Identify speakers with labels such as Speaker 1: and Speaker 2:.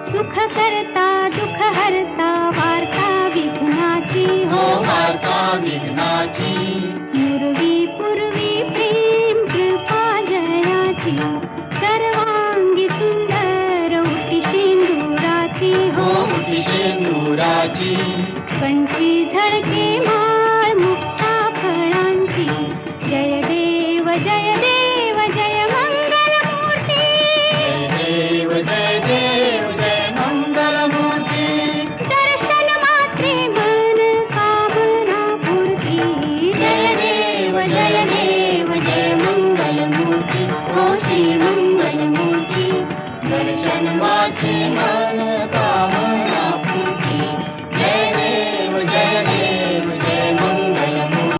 Speaker 1: सुख करता दुख हरता वार्ता विघ्नाची
Speaker 2: हो। वार्ता विघ्नाची।
Speaker 1: पूर्वी पूर्वी प्रेम कृपा जयाची। सर्वांगी सुंदर उठी
Speaker 2: हो।
Speaker 1: उठी
Speaker 2: कंठी माळ
Speaker 1: मुक्ता फळांची। जय देव जय देव। Fatima.